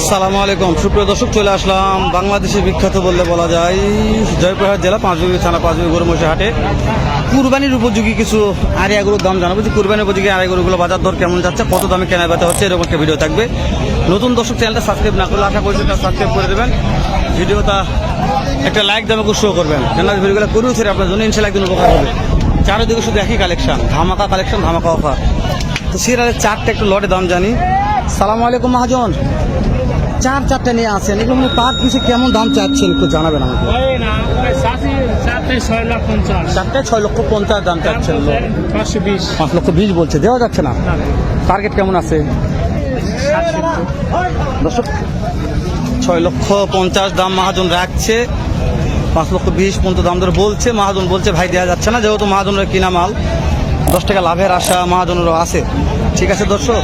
আসসালামু আলাইকুম। সুপ্রিয় দর্শক, চলে আসলাম বাংলাদেশের বিখ্যাত বললে বলা যায় জয়পুরহাট জেলা, পাঁচবিবি থানা, পাঁচবিবি গরুমসি হাটে। কুরবানির উপযোগী কিছু আরিয়া গরুর দাম জানাব। যে কুরবানির উপযোগী আরিয়া গরুগুলো বাজার দর কেমন যাচ্ছে, কত দামে কেনা বেচা হচ্ছে, এরকম একটা ভিডিও থাকবে। নতুন দর্শক চ্যানেলটা সাবস্ক্রাইব না করলে আশা করছি সাবস্ক্রাইব করে দেবেন। ভিডিওটা একটা লাইক দামে শো করবেন। কেন ভিডিওগুলো করেও ছেড়ে আপনার জন্য ইনশাল্লাহ একদিন উপকার হবে। চারিদিকে শুধু একই কালেকশন ধামাকা কালেকশন ধামাকা অফার তো সিরিয়ালের চারটে একটু লটে দাম জানি। সালাম আলাইকুম, মহাজন। চার চারটে নিয়ে আসেন। এগুলো পার পিছে কেমন দাম চাচ্ছেন একটু জানাবেন আমাকে। চারটে ছয় লক্ষ পঞ্চাশ দাম চাচ্ছেন পাঁচ লক্ষ বিশ বলছে দেওয়া যাচ্ছে না। টার্গেট কেমন আছে? দর্শক ছয় লক্ষ পঞ্চাশ দাম মহাজন রাখছে। পাঁচ লক্ষ বিশ পর্যন্ত দাম ধরে বলছে। মহাজন বলছে ভাই দেওয়া যাচ্ছে না যেহেতু মহাজনের কিনা মাল। দশ টাকা লাভের আশা মহাজনেরও আছে। ঠিক আছে দর্শক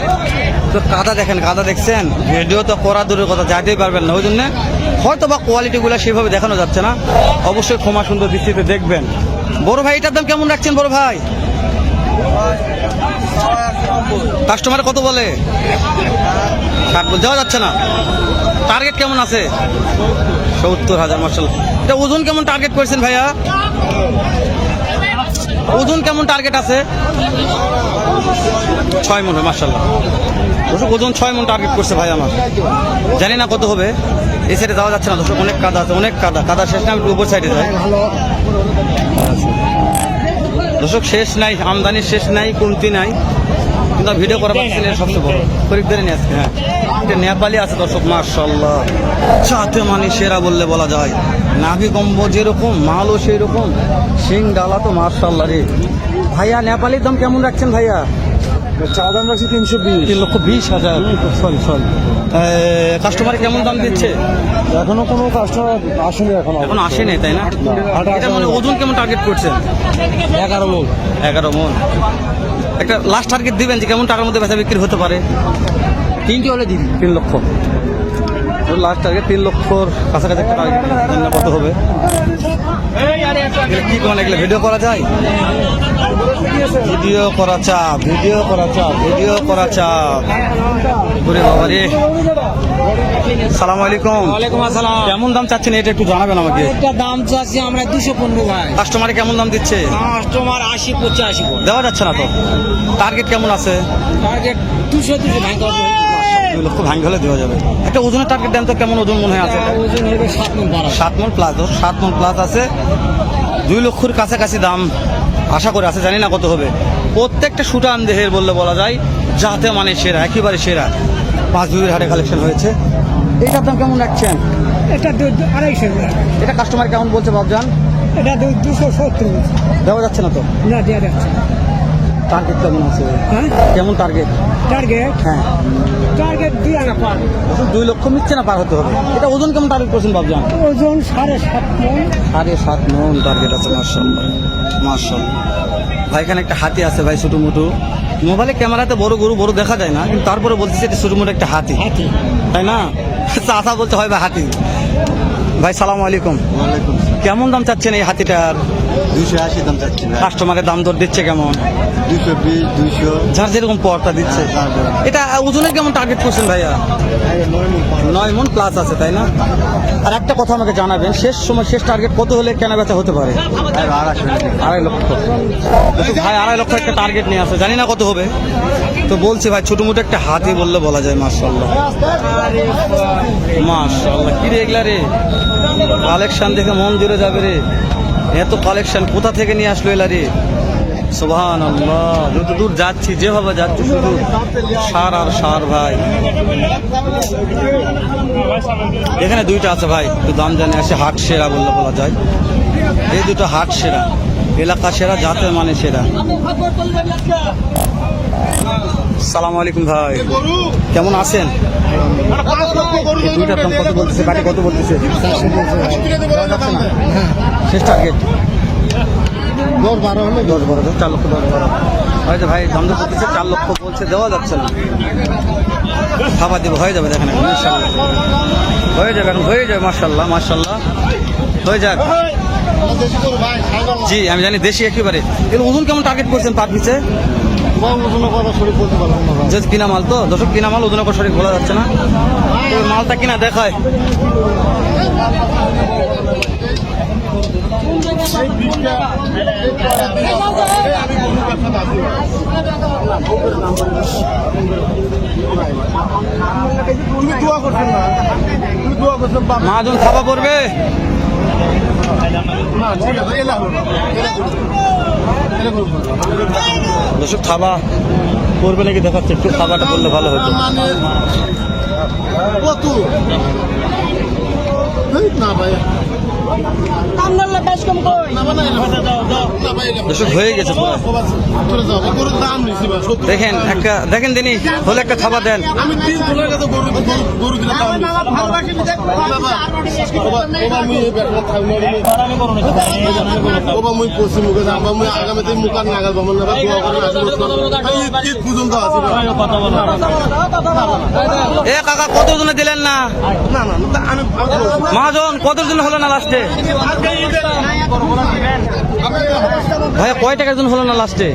তো কাদা দেখেন, কাদা দেখছেন? ভিডিও তো করা দূরের কথা, যাইতেই পারবেন না। ওই জন্য হয়তো বা কোয়ালিটিগুলো সেভাবে দেখানো যাচ্ছে না। অবশ্যই ক্ষমা সুন্দর দৃষ্টিতে দেখবেন। বড় ভাই, এটার দাম কেমন রাখছেন বড় ভাই? কাস্টমার কত বলে? দেওয়া যাচ্ছে না। টার্গেট কেমন আছে? সত্তর হাজার মার্শাল এটা ওজন কেমন টার্গেট করেছেন ভাইয়া? ওজন কেমন টার্গেট আছে? ছয় মন মার্শাল্লাহ দর্শক, ওজন ছয় মন টার্গেট করছে ভাই আমার। জানি না কত হবে। এই সাইডে যাওয়া যাচ্ছে না, দর্শক, অনেক কাদা আছে, অনেক কাদা। কাদা শেষ না আমি উপর সাইডে যাই। দর্শক, শেষ নাই আমদানির শেষ নাই, কমতি নাই। কিন্তু ভিডিও করা পাচ্ছিলেন সবচেয়ে বড়। খরিদ্দারি নিয়ে আজকে হ্যাঁ। নেপালি আছে, দর্শক মার্শাল্লাহ চাতে মানে সেরা বললে বলা যায়। নাভি কম্ব যেরকম মালও সেই রকম শিং ডালা তো মার্শাল্লাহ রে। ভাইয়া নেপালির দাম কেমন রাখছেন ভাইয়া? চা দাম রাখছি তিনশো বিশ। তিন লক্ষ বিশ হাজার। সরি সরি কাস্টমার কেমন দাম দিচ্ছে? এখনও কোনো কাস্টমার আসেনি এখনও। এখন আসেনি তাই না? এটা মানে ওজন কেমন টার্গেট করছেন এগারো লোক এগারো মন। একটা লাস্ট টার্গেট দিবেন যে কেমন টাকার মধ্যে বেচা বিক্রি হতে পারে? তিনটে হলে দিবি তিন লক্ষ। লাস্ট টার্গেট তিন লক্ষর কাছাকাছি একটা টার্গেট কত হবে? কি কোন এগুলো ভিডিও করা যায়? ভিডিও করা চাপ ভিডিও করা চাপ ভিডিও করা চাপ। ওরে বাবা রে। সালাম আলাইকুম। ওয়ালাইকুম আসসালাম। কেমন দাম চাচ্ছেন এটা একটু জানাবেন আমাকে। এটা দাম চাচ্ছি আমরা দুশো পনেরো ভাই। কাস্টমারে কেমন দাম দিচ্ছে? কাস্টমার আশি পঁচাশি দেওয়া যাচ্ছে না তো। টার্গেট কেমন আছে? টার্গেট দুশো দুশো ভাই দুই লক্ষ ভাঙ হলে দেওয়া যাবে। একটা ওজনের টার্গেট দেন তো কেমন ওজন মনে হয় আছে? ওজন হবে সাত মন সাত মন প্লাস সাত মন প্লাস আছে। দুই লক্ষর কাছাকাছি দাম আশা করে আছে জানি না কত হবে। প্রত্যেকটা সুটান দেহের বললে বলা যায় যাতে মানে সেরা একেবারে সেরা। পাঁচ দুই হাটে কালেকশন হয়েছে। এইটার দাম কেমন রাখছেন? এটা আড়াইশো এটা কাস্টমার কেমন বলছে বাবজান? এটা দুশো সত্তর দেওয়া যাচ্ছে না তো? না দেওয়া যাচ্ছে টার্গেট কেমন আছে? হ্যাঁ? কেমন টার্গেট টার্গেট হ্যাঁ। টার্গেট দিয়ে আনা পার। দুই লক্ষ মিচ্ছে না পার হতে হবে? এটা ওজন কেমন টার্গেট করছেন বাবজান ওজন সাড়ে সাত মন। সাড়ে সাত মন টার্গেট আছে মার্শাল্লাহ মার্শাল্লাহ ভাই এখানে একটা হাতি আছে ভাই ছোটো মোটো। মোবাইলে ক্যামেরাতে বড় গরু বড় দেখা যায় না কিন্তু তারপরে বলতেছে এটা ছোটো মোটো একটা হাতি। হাতি। তাই না? চাষা বলতে হয় ভাই হাতি। ভাই সালাম আলাইকুম। কেমন দাম চাচ্ছেন এই হাতিটার? দুশো আশি দাম চাচ্ছি কাস্টমারের দাম দর দিচ্ছে কেমন? দুশো বিশ দুশো যার যেরকম পরটা দিচ্ছে। এটা ওজনের কেমন টার্গেট করছেন ভাইয়া? নয় মন প্লাস আছে তাই না? আর একটা কথা আমাকে জানাবেন শেষ সময় শেষ টার্গেট কত হলে কেনা বেচা হতে পারে? আড়াই লক্ষ। ভাই আড়াই লক্ষ একটা টার্গেট নিয়ে আসে জানি না কত হবে। তো বলছি ভাই ছোট মোটো একটা হাতি বললে বলা যায় মার্শাল্লাহ মার্শাল্লাহ কি রে এগুলা রে? কালেকশন দেখে মন জুড়ে যাবে রে। এত কালেকশন কোথা থেকে নিয়ে আসলো এলা রে সুবহান আল্লাহ যত দূর যাচ্ছি, যেভাবে যাচ্ছি, শুধু সার আর সার ভাই। এখানে দুইটা আছে ভাই, একটু দাম জানে আসে, হাট সেরা বললে বলা যায়। এই দুটো হাট সেরা, এলাকা সেরা, জাতের মানে সেরা। সালাম আলাইকুম ভাই, কেমন আছেন? এই দুইটার দাম কত বলতেছে? কত বলতেছে? শেষ টার্গেট দশ বারো হলে দশ বারো দশ চার লক্ষ দশ বারো। হয়তো ভাই তো করতেছে চার লক্ষ বলছে দেওয়া যাচ্ছে না। খাবার দেবো হয়ে যাবে দেখেন ইনশাল্লাহ হয়ে যাবে এখন হয়ে যাবে মার্শাল্লাহ মার্শাল্লাহ হয়ে যাক। জি আমি জানি দেশি একেবারে। এর ওজন কেমন টার্গেট করছেন পার পিছে শরীর যে কিনা মাল তো? দর্শক কিনা মাল কথা সঠিক বলা যাচ্ছে না। মালটা কিনা দেখায়। তুমি দোয়া করছেন না মাহাজন থাবা পড়বে নাকি দেখাচ্ছে? একটু থাবাটা বললে ভালো হতো। কত? না ভাই। দর্শক হয়ে গেছে দেখেন একটা দেখেন দিনই হলে একটা থাবা দেন। তিন আগামীতে নাগাল। এ কাকা কত জনে দিলেন না? না, না, না, আমি আমি বলছি। মহাজন কত জন হলো না লাস্টে? ভাইয়া কয় টাকার জন্য হলো না লাস্টে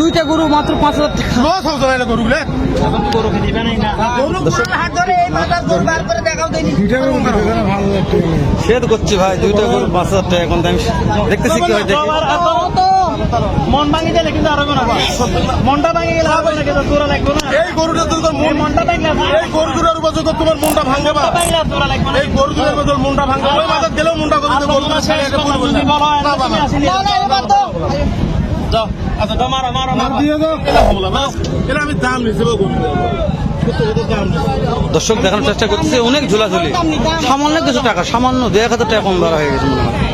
দুইটা গরু, মাত্র পাঁচ হাজার টাকা। সে করছি ভাই, দুইটা গরু, পাঁচ হাজার টাকা, এখন আমি দেখতেছি কি হয় মন ভাঙি গেলে কিন্তু আরও না মনটা ভাঙি গেলে হবে না কিন্তু তোরা লাগবে না। এই গরুটা তো তোর মন মনটা ভাঙলে এই গরু দুটার উপর যদি তোমার মনটা ভাঙবে বা ভাঙলে তোরা লাগবে না। এই গরু দুটার উপর তোর মনটা ভাঙবে ওই গেলেও মনটা করবে আর গরু তোমার শেষ কথা যদি বলো না, না, না। আচ্ছা মারো মারো মারো। আমি দাম নিছি গরু। দর্শক দেখানোর চেষ্টা করতেছে অনেক ঝোলাঝুলি। সামান্য কিছু টাকা সামান্য দু এক হাজার টাকা কম ধরা হয়ে গেছে মনে হয়।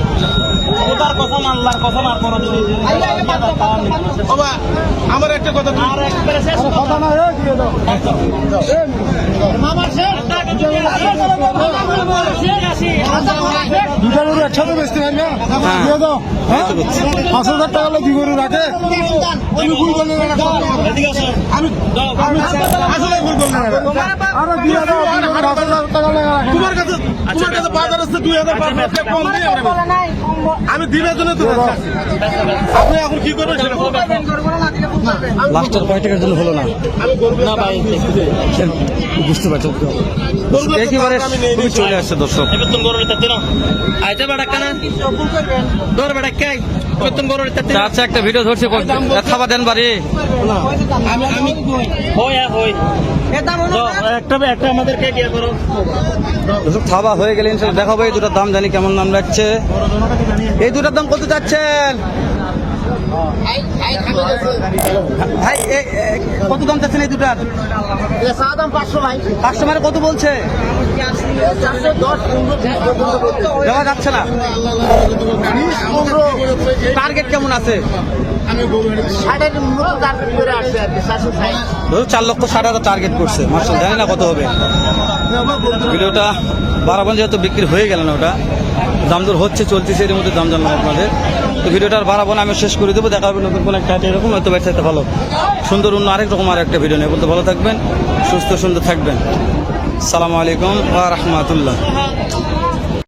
ওটার কথা আল্লাহর করো যদি বাবা আমার একটা কথা আর একবারে শেষ কথা। না একসাথে বেচতে পারি না হ্যাঁ। দিয়ে দাও। এই তো করছি। পাঁচ হাজার টাকা হলে গরু রাখে তুমি ভুল করলে না এদিকে আসো। আমি আমি আসলে ভুল করলে আরে হাজার টাকা লাগা তোমার কাছে বাজার আছে দুই হাজার কম দিয়ে আমি দিনের জন্য তো আপনি এখন কি করবেন সেটা। লাস্টের কয় টাকার জন্য হলো না? না ভাই বুঝতে পারছ একেবারে চলে আসছে দর্শক। আইতে বেড়া কেনা। দর বেড়া কে? আচ্ছা একটা ভিডিও ধরছি থাবা দেন বাড়ি। আমি আমি হই হ্যাঁ থাবা হয়ে গেলে দেখাবো এই দুটার দাম জানি কেমন দাম লাগছে। এই দুটার দাম কত যাচ্ছেন ভাই কত দাম চাচ্ছেন এই দুটার? কাস্টমার কত বলছে? দেওয়া যাচ্ছে না। টার্গেট কেমন আছে? চার লক্ষ ষাট হাজার টার্গেট করছে। মার্শাল জানি না কত হবে। ভিডিওটা বারাবন যেহেতু বিক্রি হয়ে গেল না ওটা দাম দর হচ্ছে চলতেছে এর মধ্যে দাম জানলাম আপনাদের। তো ভিডিওটা আর বাড়াবো না, আমি শেষ করে দেবো, দেখা হবে নতুন কোনো একটা এরকম হয়তো ব্যবসাতে ভালো। সুন্দর অন্য আরেক রকম আর একটা ভিডিও নেই বলতে ভালো থাকবেন, সুস্থ সুন্দর থাকবেন। সালামু আলাইকুম ওয়া রাহমাতুল্লাহ।